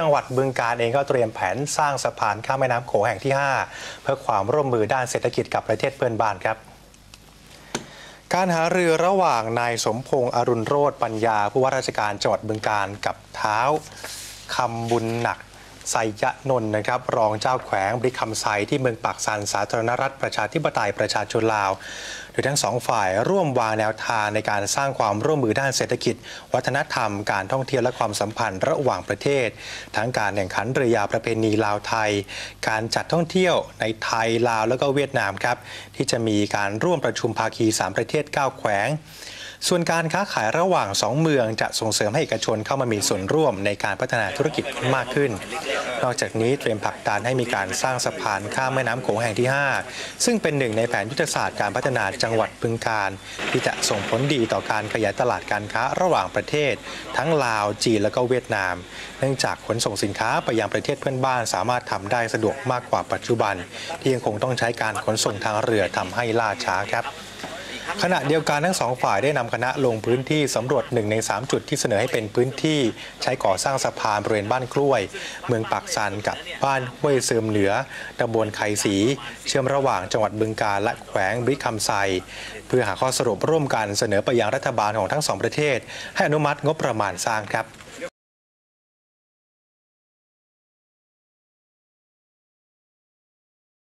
จังหวัดบึงการเองก็เตรียมแผนสร้างสะพานข้ามแม่น้ำโขงแห่งที่ 5 เพื่อความร่วมมือด้านเศรษฐกิจกับประเทศเพื่อนบ้านครับ การหารือระหว่างนายสมพงษ์อรุณโรธปัญญา ผู้ว่าราชการจังหวัดบึงการกับเท้าคำบุญหนัก ไซยะนนท์นะครับ รองเจ้าแขวงบริคำไซที่เมืองปากซันสาธารณรัฐประชาธิปไตยประชาชนลาว โดยทั้งสองฝ่ายร่วมวางแนวทางในการสร้างความร่วมมือด้านเศรษฐกิจ วัฒนธรรม การท่องเที่ยวและความสัมพันธ์ระหว่างประเทศ ทั้งการแข่งขันเรือยาวประเพณีลาวไทย การจัดท่องเที่ยวในไทยลาวแล้วก็เวียดนามครับที่จะมีการร่วมประชุมภาคี 3 ประเทศ 9 แขวงส่วนการค้าขายระหว่าง 2 เมืองจะส่งเสริมให้เอกชนเข้ามามีส่วนร่วมในการพัฒนาธุรกิจมากขึ้นนอกจากนี้เตรียมผลักดันให้มีการสร้างสะพานข้ามแม่น้ำโขงแห่งที่ 5 ซึ่งเป็นหนึ่งในแผนยุทธศาสตร์การพัฒนาจังหวัดบึงการ ที่จะส่งผลดีต่อการขยายตลาดการค้าระหว่างประเทศ ทั้งลาวจีนและก็เวียดนาม เนื่องจากขนส่งสินค้าไปยังประเทศเพื่อนบ้าน สามารถทำได้สะดวกมากกว่าปัจจุบัน ที่ยังคงต้องใช้การขนส่งทางเรือทำให้ล่าช้าครับ ขณะเดียวกันทั้งสองฝ่ายได้นำคณะลงพื้นที่สำรวจหนึ่งใน 3 จุดที่เสนอให้เป็นพื้นที่ใช้ก่อสร้างสะพานบริเวณบ้านกล้วย เมืองปากซันกับบ้านห้วยเสริมเหนือตำบลไขสี เชื่อมระหว่างจังหวัดบึงกาฬและแขวงบริคำไซ เพื่อหาข้อสรุปร่วมกันเสนอไปยังรัฐบาลของทั้งสองประเทศ ให้อนุมัติงบประมาณสร้างครับ